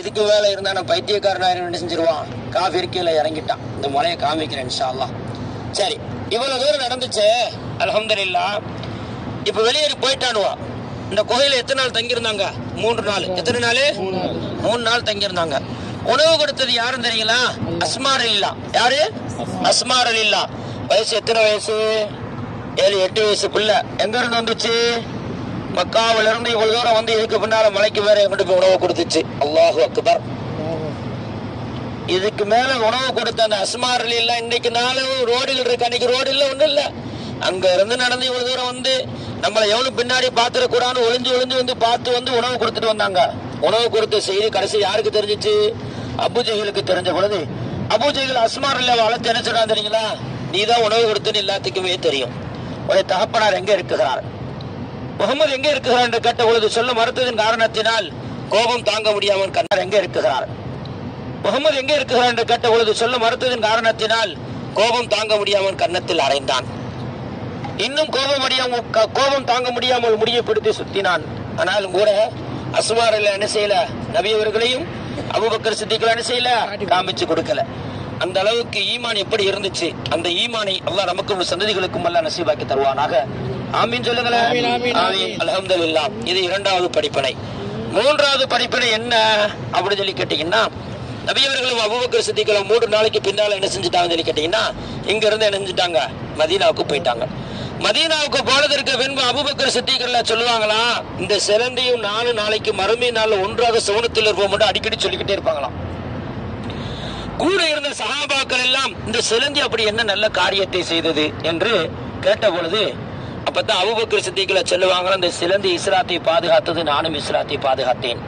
இதுக்கு மேல இருந்தா நான் பைத்தியக்காரனாயிரம் என்ன செஞ்சிருவான்? காஃபி கீழே இறங்கிட்டான். இந்த முறையை காமிக்கிறேன் இன்ஷா அல்லாஹ் சரி இவ்வளவு தூரம் நடந்துச்சு? அல்ஹம்துலில்லாஹ் இப்ப வெளியேறி போயிட்டானுவா? இந்த குகையில எத்தனை நாள் தங்கியிருந்தாங்க? மூன்று நாள். எத்தனை நாள்? மூணு நாள். தங்கியிருந்தாங்க. உணவு கொடுத்தது யாரும் தெரியுங்களா? அஸ்மார் இல்லா யாரு? அஸ்மார். இல்லா வயசு எத்தனை வயசு? ஏழு எட்டு வயசு பிள்ளை. எங்க இருந்து வந்துச்சு? மக்காவில இருந்து இவ்வளவு தூரம் வந்து இதுக்கு பின்னால மலைக்கு வேற கொண்டு போய் உணவு கொடுத்துச்சு. அல்லாஹு அக்பர். இதுக்கு மேல உணவு கொடுத்த அந்த அஸ்மாரில் இல்ல இன்னைக்கு நாளும் ரோடுகள் இருக்கு. அன்னைக்கு ரோடு இல்ல ஒண்ணு இல்ல. அங்க இருந்து நடந்து இவ்வளவு தூரம் வந்து நம்மளை எவ்வளவு பின்னாடி பாத்துடக்கூடாதுன்னு ஒளிஞ்சு ஒளிஞ்சு வந்து பார்த்து வந்து உணவு கொடுத்துட்டு வந்தாங்க. உணவு கொடுத்த செய்தி கடைசி யாருக்கு தெரிஞ்சிச்சு? அபுஜெகிலுக்கு தெரிஞ்ச பொழுது அபுஜைகள் அஸ்மார் இல்ல வளர்த்து என்ன சொன்னா தெரியுங்களா? நீ தான் உணவு கொடுத்துன்னு எல்லாத்துக்குமே தெரியும். உடைய தகப்பனார் எங்க இருக்குகிறார் முகமது எங்கே இருக்கிறார் என்று கேட்ட பொழுது சொல்ல மறுத்ததின் காரணத்தினால் கோபம் தாங்க முடியாமல் கண்ணார் எங்கே இருக்கிறார்? முகமது எங்கே இருக்கிறார் என்று கேட்ட பொழுது சொல்ல மறுத்ததின் காரணத்தினால் கோபம் தாங்க முடியாமல் கன்னத்தில் அறைந்தான். இன்னும் கோபம் அடியாமல் கோபம் தாங்க முடியாமல் முடியை பிடித்து சுத்தினான். ஆனாலும் கூட அஸ்மாரில் என்ன செய்யல? நபியவர்களையும் அபுபக்கர் சித்திகள் என்ன செய்யல? காமிச்சு கொடுக்கல. அந்த அளவுக்கு ஈமான் எப்படி இருந்துச்சு? அந்த ஈமானை அல்லாஹ் நமக்கும் சந்ததிகளுக்கும் எல்லாம் நசீபாக்கி தருவானாக. ஆமீன் சொல்லுங்களேன். அல்ஹம்துலில்லாஹ். இது இரண்டாவது படிப்பினை. மூன்றாவது படிப்பினை என்ன? அப்படின்னு சொல்லி கேட்டீங்கன்னா நபியவர்களும் அபூபக்கர் சித்திகளும் மூன்று நாளைக்கு பின்னால என்ன செஞ்சுட்டாங்கன்னு சொல்லி கேட்டீங்கன்னா இங்க இருந்து என்ன செஞ்சுட்டாங்க? மதீனாவுக்கு போயிட்டாங்க. மதீனாவுக்கு போனதற்கு பின்பு அபூபக்கர் சித்திகள்ல சொல்லுவாங்களா இந்த சிலந்தையும் நானும் நாளைக்கு மறுமை நாள்ல ஒன்றாக சவுனத்தில் இருப்போம் மட்டும் அடிக்கடி சொல்லிக்கிட்டே இருப்பாங்களாம். கூட இருந்த சகாபாக்கள் எல்லாம் இந்த சிலந்தி அப்படி என்ன நல்ல காரியத்தை செய்தது என்று கேட்ட பொழுது அப்பதான் அபுபக்கர் சித்திகளை சொல்லுவாங்க இந்த சிலந்தி இஸ்ராத்தை பாதுகாத்தது நானும் இஸ்ராத்தை பாதுகாத்தேன்.